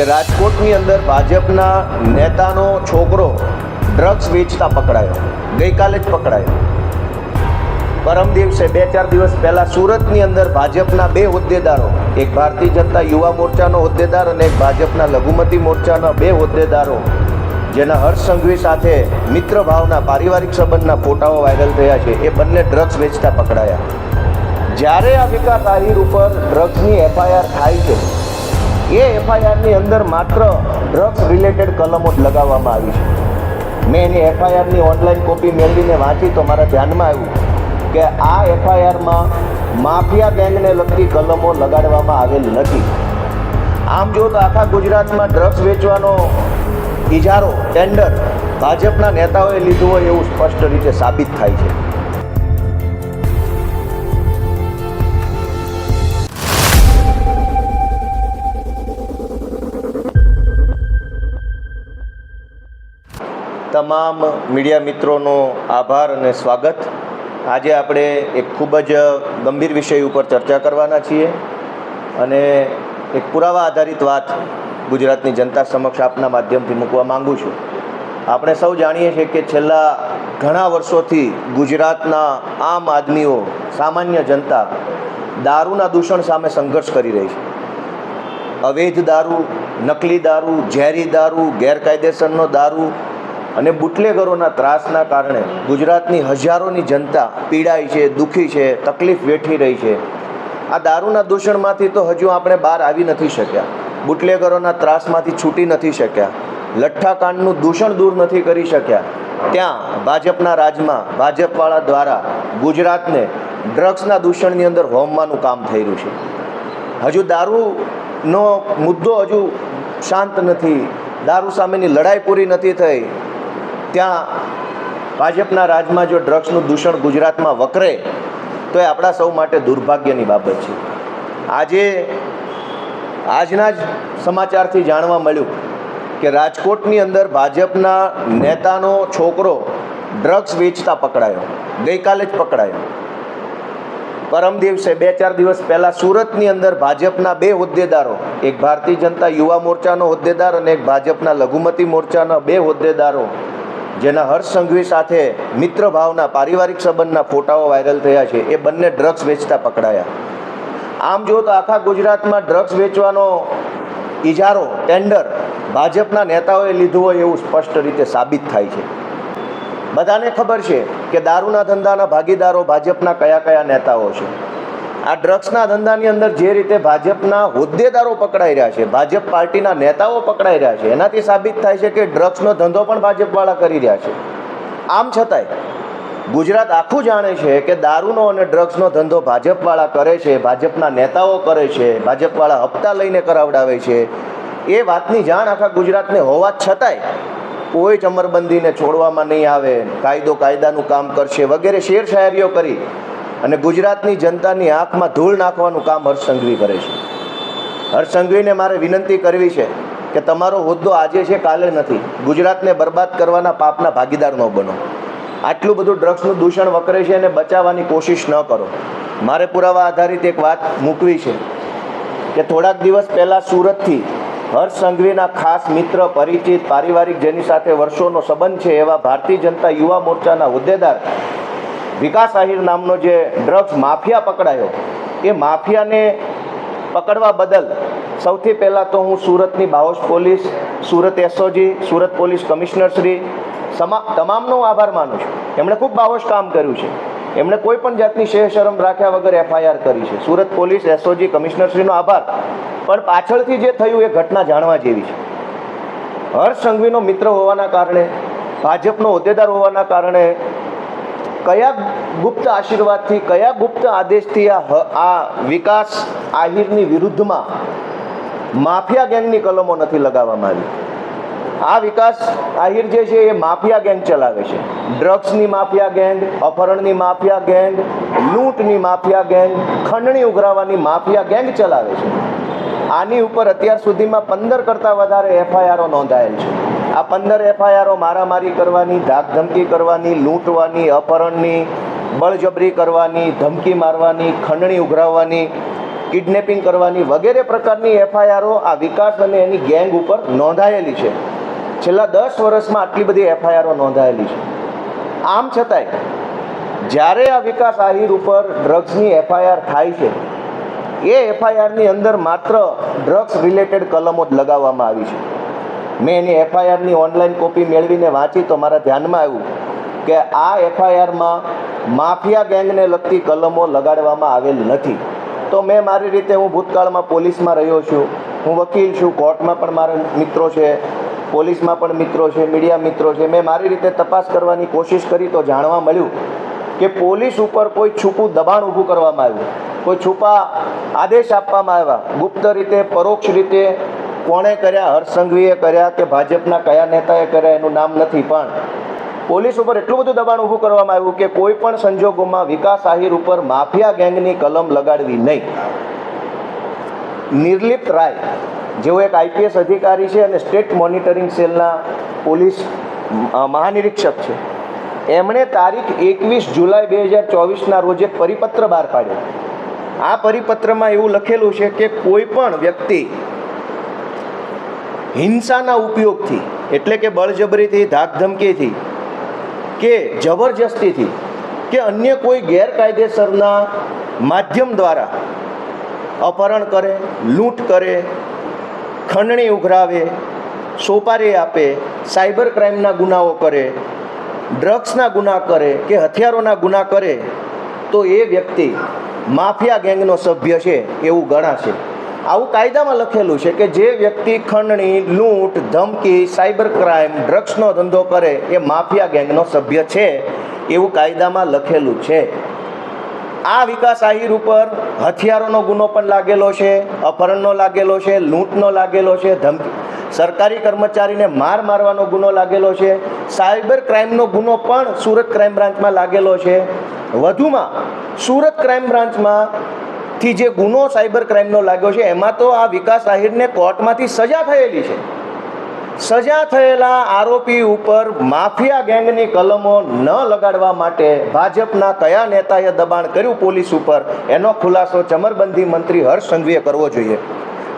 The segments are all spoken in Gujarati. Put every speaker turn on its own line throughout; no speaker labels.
કે રાજકોટની અંદર ભાજપના નેતાનો છોકરો ડ્રગ્સ વેચતા પકડાયો. ગઈકાલે જ પકડાયો. પરમ દિવસે બે ચાર દિવસ પહેલાં સુરતની અંદર ભાજપના બે હોદ્દેદારો, એક ભારતીય જનતા યુવા મોરચાનો હોદ્દેદાર અને એક ભાજપના લઘુમતી મોરચાના બે હોદ્દેદારો, જેના હર્ષ સંઘવી સાથે મિત્ર ભાવના પારિવારિક સંબંધના ફોટાઓ વાયરલ થયા છે, એ બંને ડ્રગ્સ વેચતા પકડાયા. જ્યારે આ વિકાસ આહિર ઉપર ડ્રગ્સની એફઆઈઆર થાય છે એ એફઆઈઆરની અંદર માત્ર ડ્રગ્સ રિલેટેડ કલમો જ લગાવવામાં આવી છે. મેં એની એફઆઈઆરની ઓનલાઈન કોપી મેળવીને વાંચી તો મારા ધ્યાનમાં આવ્યું કે આ એફઆઈઆરમાં માફિયા ગેંગને લગતી કલમો લગાડવામાં આવેલ નથી. આમ જો તો આખા ગુજરાતમાં ડ્રગ્સ વેચવાનો ઇજારો ટેન્ડર ભાજપના નેતાઓએ લીધું હોય એવું સ્પષ્ટ રીતે સાબિત થાય છે. તમામ મીડિયા મિત્રોનો આભાર અને સ્વાગત. આજે આપણે એક ખૂબ જ ગંભીર વિષય ઉપર ચર્ચા કરવાના છીએ અને એક પુરાવા આધારિત વાત ગુજરાતની જનતા સમક્ષ આપના માધ્યમથી મૂકવા માંગુ છું. આપણે સૌ જાણીએ છીએ કે છેલ્લા ઘણા વર્ષોથી ગુજરાતના આમ આદમીઓ, સામાન્ય જનતા દારૂના દૂષણ સામે સંઘર્ષ કરી રહી છે. અવૈધ દારૂ, નકલી દારૂ, ઝેરી દારૂ, ગેરકાયદેસરનો દારૂ અને બુટલેગરોના ત્રાસના કારણે ગુજરાતની હજારોની જનતા પીડાય છે, દુઃખી છે, તકલીફ વેઠી રહી છે. આ દારૂના દૂષણમાંથી તો હજુ આપણે બહાર આવી નથી શક્યા. બુટલેગરોના ત્રાસમાંથી છૂટી નથી શક્યા. લઠ્ઠાકાંડનું દૂષણ દૂર નથી કરી શક્યા. ત્યાં ભાજપના રાજમાં ભાજપવાળા દ્વારા ગુજરાતને ડ્રગ્સના દૂષણની અંદર હોમવાનું કામ થઈ રહ્યું છે. હજુ દારૂનો મુદ્દો હજુ શાંત નથી. દારૂ સામેની લડાઈ પૂરી નથી થઈ. ત્યાં ભાજપના રાજમાં જો ડ્રગ્સનું દૂષણ ગુજરાતમાં વકરે, તો એ આપણા સૌ માટે દુર્ભાગ્યની બાબત છે. આજે આજના જ સમાચારથી જાણવા મળ્યું કે રાજકોટની અંદર ભાજપના નેતાનો છોકરો ડ્રગ્સ વેચતા પકડાયો, ગઈકાલે જ પકડાયો. પરમ દિવસે બે ચાર દિવસ પહેલાં સુરતની અંદર ભાજપના બે હોદ્દેદારો, એક ભારતીય જનતા યુવા મોરચાનો હોદ્દેદાર અને એક ભાજપના લઘુમતી મોરચાના બે હોદ્દેદારો જેના હર્ષ સંઘવી સાથે મિત્ર ભાવના, પારિવારિક સંબંધના ફોટાઓ વાયરલ થયા છે. એ બંને ડ્રગ્સ વેચતા પકડાયા. આમ જો તો આખા ગુજરાતમાં ડ્રગ્સ વેચવાનો ઇજારો ટેન્ડર ભાજપના નેતાઓએ લીધું હોય એવું સ્પષ્ટ રીતે સાબિત થાય છે. બધાને ખબર છે કે દારૂના ધંધાના ભાગીદારો ભાજપના કયા કયા નેતાઓ છે. આ ડ્રગ્સના ધંધાની અંદર જે રીતે ભાજપના હોદ્દેદારો પકડાઈ રહ્યા છે, ભાજપ પાર્ટીના નેતાઓ પકડાઈ રહ્યા છે, એનાથી સાબિત થાય છે કે ડ્રગ્સનો ધંધો પણ ભાજપવાળા કરી રહ્યા છે. આમ છતાંય, ગુજરાત આખું જાણે છે કે દારૂનો અને ડ્રગ્સનો ધંધો ભાજપવાળા કરે છે, ભાજપના નેતાઓ કરે છે, ભાજપવાળા હપ્તા લઈને કરાવડાવે છે. એ વાતની જાણ આખા ગુજરાતને હોવા છતાંય, કોઈ જ અમરબંધીને છોડવામાં નહીં આવે, કાયદો કાયદાનું કામ કરશે વગેરે શેર શાયરીઓ કરી અને ગુજરાતની જનતાની આંખમાં ધૂળ નાખવાનું કામ હર્ષ સંઘવી કરે છે. હર્ષ સંઘવીને મારે વિનંતી કરવી છે કે તમારો હોદ્દો આજે છે, કાલે નથી. ગુજરાતને બરબાદ કરવાના પાપના ભાગીદાર ન બનો. આટલું બધું ડ્રગ્સનું દૂષણ વકરે છે અને બચાવવાની કોશિશ ન કરો. મારે પુરાવા આધારિત એક વાત મૂકવી છે કે થોડાક દિવસ પહેલાં સુરતથી હર્ષ સંઘવીના ખાસ મિત્ર, પરિચિત, પારિવારિક જેની સાથે વર્ષોનો સંબંધ છે એવા ભારતીય જનતા યુવા મોરચાના હોદ્દેદાર વિકાસ આહિર નામનો જે ડ્રગ્સ માફિયા પકડાયો, એ માફિયાને પકડવા બદલ સૌથી પહેલાં તો હું સુરતની બાહોશ police, Surat SOG Surat police કમિશનરશ્રી તમામનો આભાર માનું છું. એમણે ખૂબ બાહોશ કામ કર્યું છે. એમણે કોઈ પણ જાતની શેહ શરમ રાખ્યા વગર એફઆઈઆર કરી છે. સુરત પોલીસ એસઓજી કમિશનરશ્રીનો આભાર. પણ પાછળથી જે થયું એ ઘટના જાણવા જેવી છે. હર્ષ સંઘવીનો મિત્ર હોવાના કારણે, ભાજપનો હોદ્દેદાર હોવાના કારણે કયા ગુપ્ત આશીર્વાદથી, કયા ગુપ્ત આદેશથી આ આ વિકાસ આહિરની વિરુદ્ધમાં માફિયા ગેંગની કલમો નથી લગાવવામાં આવી? આ વિકાસ આહિર જે છે એ માફિયા ગેંગ ચલાવે છે. ડ્રગ્સની માફિયા ગેંગ, અપહરણની માફિયા ગેંગ, લૂંટની માફિયા ગેંગ, ખંડણી ઉઘરાવાની માફિયા ગેંગ ચલાવે છે. આની ઉપર અત્યાર સુધીમાં પંદર કરતાં વધારે એફઆઈઆરો નોંધાયેલ છે. આ પંદર એફઆઈઆરો મારામારી કરવાની ધાક ધમકી કરવાની, લૂંટવાની, અપહરણની, બળજબરી કરવાની, ધમકી મારવાની, ખંડણી ઉઘરાવવાની, કિડનેપિંગ કરવાની વગેરે પ્રકારની એફઆઈઆરો આ વિકાસ અને એની ગેંગ ઉપર નોંધાયેલી છે. છેલ્લા દસ વર્ષમાં આટલી બધી એફઆઈઆરો નોંધાયેલી છે. આમ છતાંય, જ્યારે આ વિકાસ આહિર ઉપર ડ્રગ્સની એફઆઈઆર થાય છે, એ એફઆઈઆરની અંદર માત્ર ડ્રગ્સ રિલેટેડ કલમો જ લગાવવામાં આવી છે. મેં એની એફઆઈઆરની ઓનલાઈન કોપી મેળવીને વાંચી તો મારા ધ્યાનમાં આવ્યું કે આ એફઆઈઆરમાં માફિયા ગેંગને લગતી કલમો લગાડવામાં આવેલ નથી. તો મેં મારી રીતે હું ભૂતકાળમાં પોલીસમાં રહ્યો છું. હું વકીલ છું, કોર્ટમાં પણ મારા મિત્રો છે, પોલીસમાં પણ મિત્રો છે, મીડિયા મિત્રો છે. મેં મારી રીતે તપાસ કરવાની કોશિશ કરી તો જાણવા મળ્યું કે પોલીસ ઉપર કોઈ છૂપું દબાણ ઊભું કરવામાં આવ્યું. કોઈ છુપા આદેશ આપવામાં આવ્યા. ગુપ્ત રીતે, પરોક્ષ રીતે કોણે કર્યા? હર્ષસંઘવીએ કર્યા કે ભાજપના કયા નેતાએ કર્યા એનું નામ નથી? પણ પોલીસ ઉપર એટલું બધું દબાણ ઊભું કરવામાં આવ્યું કે કોઈ પણ સંજોગોમાં વિકાસ આહિર ઉપર માફિયા ગેંગની કલમ લગાડવી નહીં. નિર્લિપ્ત રાય, જેઓ એક આઈપીએસ અધિકારી છે અને સ્ટેટ મોનિટરિંગ સેલના પોલીસ મહાનિરીક્ષક છે, એમણે તારીખ એકવીસ જુલાઈ બે હજાર ચોવીસના રોજ એક પરિપત્ર બહાર પાડ્યો. આ પરિપત્રમાં એવું લખેલું છે કે કોઈ પણ વ્યક્તિ હિંસાના ઉપયોગથી, એટલે કે બળજબરીથી, ધાકધમકીથી, કે જબરજસ્તીથી, કે અન્ય કોઈ ગેરકાયદેસરના માધ્યમ દ્વારા અપહરણ કરે, લૂંટ કરે, ખંડણી ઉઘરાવે, સોપારી આપે, સાયબર ક્રાઇમના ગુનાઓ કરે, ડ્રગ્સના ગુના કરે, કે હથિયારોના ગુના કરે, તો એ વ્યક્તિ માફિયા ગેંગનો સભ્ય છે એવું ગણાશે. આવું કાયદામાં લખેલું છે કે જે વ્યક્તિ ખંડણી, લૂંટ, ધમકી, સાયબર ક્રાઇમ, ડ્રગ્સનો ધંધો કરે, એ માફિયા ગેંગનો સભ્ય છે, એવું કાયદામાં લખેલું છે. આ વિકાસ આહિર ઉપર હથિયારોનો ગુનો પણ લાગેલો છે, અપહરણનો લાગેલો છે, લૂંટનો લાગેલો છે, ધમકી, સરકારી કર્મચારીને માર મારવાનો ગુનો લાગેલો છે, સાયબર ક્રાઇમનો ગુનો પણ સુરત ક્રાઇમ બ્રાન્ચમાં લાગેલો છે. વધુમાં, સુરત ક્રાઇમ બ્રાન્ચમાં થી જે ગુનો સાયબર ક્રાઇમનો લાગ્યો છે, એમાં તો આ વિકાસ આહિરને કોર્ટમાંથી સજા થયેલી છે. સજા થયેલા આરોપી ઉપર માફિયા ગેંગની કલમો ન લગાડવા માટે ભાજપના કયા નેતાએ દબાણ કર્યું પોલીસ ઉપર, એનો ખુલાસો ચમરબંધી મંત્રી હર્ષ સંઘવીએ કરવો જોઈએ.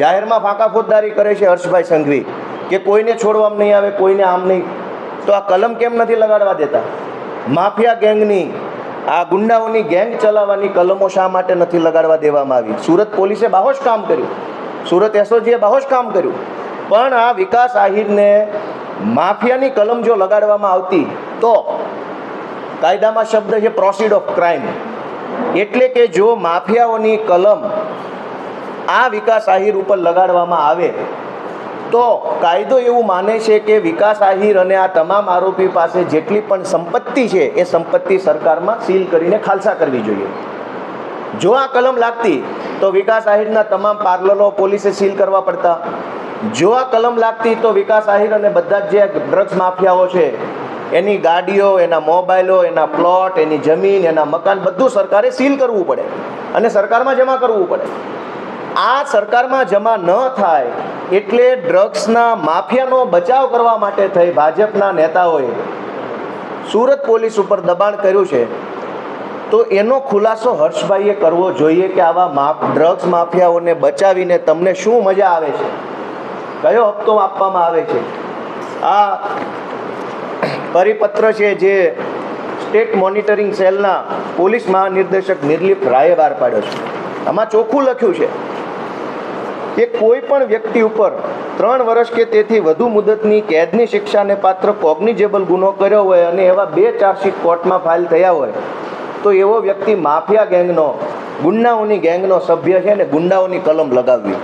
જાહેરમાં ફાંકા ફોજદારી કરે છે હર્ષભાઈ સંઘવી, કે કોઈને છોડવામાં નહીં આવે, કોઈને આમ નહીં. તો આ કલમ કેમ નથી લગાડવા દેતા? માફિયા ગેંગની આ ગુંડાઓની ગેંગ ચલાવવાની કલમો શા માટે નથી લગાડવા દેવામાં આવી? સુરત પોલીસે બાહોશ કામ કર્યું. સુરત એસઓજીએ બાહોશ કામ કર્યું. પણ આ વિકાસ આહિરને માફિયાની કલમ જો લગાડવામાં આવતી, તો કાયદામાં શબ્દ છે પ્રોસીડ ઓફ ક્રાઇમ એટલે કે જો માફિયાઓની કલમ આ વિકાસ આહિર ઉપર લગાડવામાં આવે તો કાયદો એવું માને છે કે વિકાસ આહિર અને આ તમામ આરોપી પાસે જેટલી પણ સંપત્તિ છે, એ સંપત્તિ સરકારમાં સીલ કરીને ખાલસા કરવી જોઈએ. જો આ કલમ લાગતી, તો વિકાસ આહિરના તમામ પાર્લરો પોલીસે સીલ કરવા પડતા. જો આ કલમ લાગતી, તો વિકાસ આહિર અને બધા જ જે ડ્રગ્સ માફિયાઓ છે, એની ગાડીઓ, એના મોબાઈલો, એના પ્લોટ, એની જમીન, એના મકાન, બધું સરકારે સીલ કરવું પડે. અને સરકારમાં જમા કરવું પડે. આ સરકારમાં જમા ન થાય એટલે ડ્રગ્સના માફિયાનો બચાવ કરવા માટે થઈ ભાજપના નેતાઓએ સુરત પોલીસ ઉપર દબાણ કર્યું છે. તો એનો ખુલાસો હર્ષભાઈએ કરવો જોઈએ કે આવા માફ ડ્રગ્સ માફિયાઓને બચાવીને તમને શું મજા આવે છે? કયો હપ્તો આપવામાં આવે છે? આ પરિપત્ર છે જે સ્ટેટ મોનિટરિંગ સેલના પોલીસ મહાનિર્દેશક નિર્લિપ રાયે બહાર પાડ્યો છે. આમાં ચોખ્ખું લખ્યું છે. કે કોઈ પણ વ્યક્તિ ઉપર ત્રણ વર્ષ કે તેથી વધુ મુદતની કેદની શિક્ષાને પાત્ર કોગ્નિજેબલ ગુનો કર્યો હોય અને એવા બે ચાર્જશીટ કોર્ટમાં ફાઇલ થયા હોય, તો એવો વ્યક્તિ માફિયા ગેંગનો, ગુંડાઓની ગેંગનો સભ્ય છે ને ગુંડાઓની કલમ લગાવવી.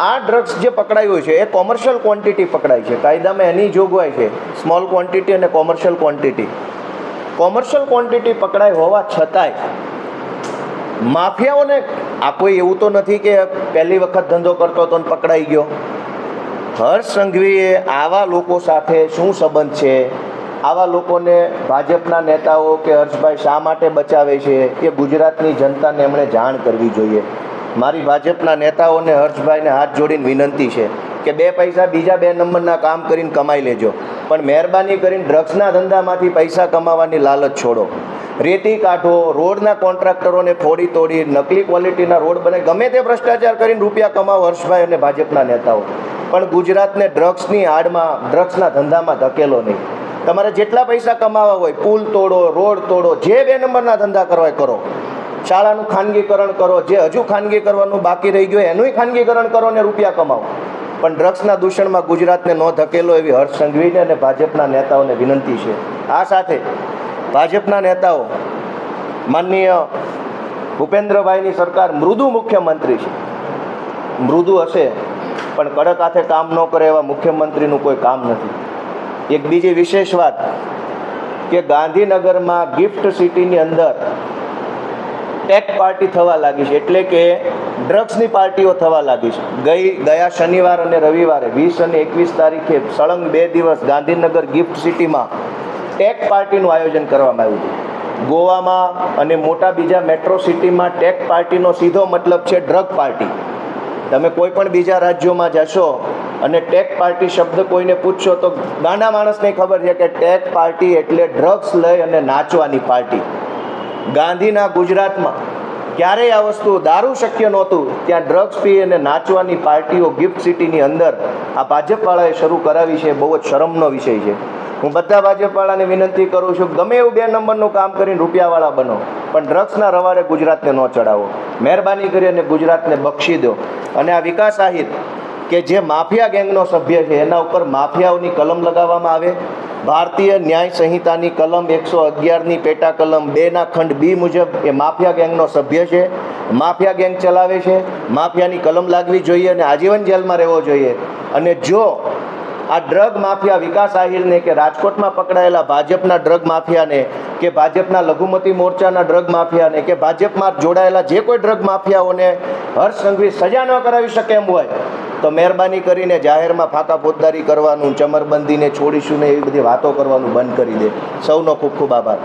આ ડ્રગ્સ જે પકડાયું છે, એ કોમર્શિયલ ક્વોન્ટિટી પકડાય છે. કાયદામાં એની જોગવાઈ છે. સ્મોલ ક્વોન્ટિટી અને કોમર્શિયલ ક્વોન્ટિટી. કોમર્શિયલ ક્વોન્ટિટી પકડાય હોવા છતાંય માફિયાઓને આ કોઈ એવું તો નથી કે પહેલી વખત ધંધો કરતો હતો ને પકડાઈ ગયો? હર્ષ સંઘવીએ આવા લોકો સાથે શું સંબંધ છે? આવા લોકોને ભાજપના નેતાઓ કે હર્ષભાઈ શા માટે બચાવે છે? એ ગુજરાતની જનતાને એમણે જાણ કરવી જોઈએ. મારી ભાજપના નેતાઓને હર્ષભાઈને હાથ જોડીને વિનંતી છે. કે બે પૈસા બીજા બે નંબરના કામ કરીને કમાઈ લેજો. પણ મહેરબાની કરીને ડ્રગ્સના ધંધામાંથી પૈસા કમાવાની લાલચ છોડો. રેતી કાઢો, રોડના કોન્ટ્રાક્ટરોને ફોડી તોડી, નકલી ક્વોલિટીના રોડ બને, ગમે તે ભ્રષ્ટાચાર કરીને રૂપિયા કમાવો, હર્ષભાઈ અને ભાજપના નેતાઓ. પણ ગુજરાતને ડ્રગ્સની આડમાં, ડ્રગ્સના ધંધામાં ધકેલો નહીં. તમારે જેટલા પૈસા કમાવા હોય, પુલ તોડો, રોડ તોડો, જે બે નંબરના ધંધા કરવા કરો. શાળાનું ખાનગીકરણ કરો, જે હજુ ખાનગી કરવાનું બાકી રહી ગયું એનુંય ખાનગીકરણ કરો ને રૂપિયા કમાવો. પણ ડ્રગ્સના દૂષણમાં ગુજરાતને ન ધકેલો એવી હર્ષ સંઘવીને અને ભાજપના નેતાઓને વિનંતી છે. આ સાથે ભાજપના નેતાઓ માનનીય ભૂપેન્દ્રભાઈની સરકાર મૃદુ મુખ્યમંત્રી છે. મૃદુ હશે, પણ કડક હાથે કામ ન કરે એવા મુખ્યમંત્રીનું કોઈ કામ નથી. એક બીજી વિશેષ વાત કે ગાંધીનગરમાં ગિફ્ટ સિટીની અંદર ટેક પાર્ટી થવા લાગી છે. એટલે કે ડ્રગ્સની પાર્ટીઓ થવા લાગી છે. ગઈ, ગયા શનિવાર અને રવિવારે, વીસ અને એકવીસ તારીખે સળંગ બે દિવસ ગાંધીનગર ગિફ્ટ સિટીમાં ટેક પાર્ટીનું આયોજન કરવામાં આવ્યું હતું. ગોવામાં અને મોટા બીજા મેટ્રો સિટીમાં ટેક પાર્ટીનો સીધો મતલબ છે ડ્રગ પાર્ટી તમે કોઈ પણ બીજા રાજ્યોમાં જશો અને ટેક પાર્ટી શબ્દ કોઈને પૂછશો તો ગાંડા માણસને ખબર છે કે ટેક પાર્ટી એટલે ડ્રગ્સ લઈ અને નાચવાની પાર્ટી ગાંધીના ગુજરાતમાં ક્યારેય આ વસ્તુ દારૂ શક્ય નહોતું. ત્યાં ડ્રગ્સ પી અને નાચવાની પાર્ટીઓ ગિફ્ટ સિટીની અંદર આ ભાજપવાળાએ શરૂ કરાવી છે બહુ જ શરમનો વિષય છે. હું બધા ભાજપવાળાને વિનંતી કરું છું, ગમે એવું બે નંબરનું કામ કરીને રૂપિયાવાળા બનો, પણ ડ્રગ્સના રવાડે ગુજરાતને ન ચડાવો. મહેરબાની કરી અને ગુજરાતને બક્ષી દો. અને આ વિકાસ આહિર કે જે માફિયા ગેંગનો સભ્ય છે, એના ઉપર માફિયાઓની કલમ લગાવવામાં આવે ભારતીય ન્યાય સંહિતાની કલમ એકસો અગિયારની પેટા કલમ બેના ખંડ બી મુજબ એ માફિયા ગેંગનો સભ્ય છે. માફિયા ગેંગ ચલાવે છે. માફિયાની કલમ લાગવી જોઈએ અને આજીવન જેલમાં રહેવો જોઈએ. અને જો આ ડ્રગ માફિયા વિકાસ આહિરને કે રાજકોટમાં પકડાયેલા ભાજપના ડ્રગ માફિયાને કે ભાજપના લઘુમતી મોરચાના ડ્રગ માફિયાને કે ભાજપમાં જોડાયેલા જે કોઈ ડ્રગ માફિયાઓને હર્ષ સંઘવી સજા ન કરાવી શકે એમ હોય તો મહેરબાની કરીને જાહેરમાં ફાંકા ફોજદારી કરવાનું, ચમરબંધીને છોડીશું ને એવી બધી વાતો કરવાનું બંધ કરી દે. સૌનો ખૂબ ખૂબ આભાર.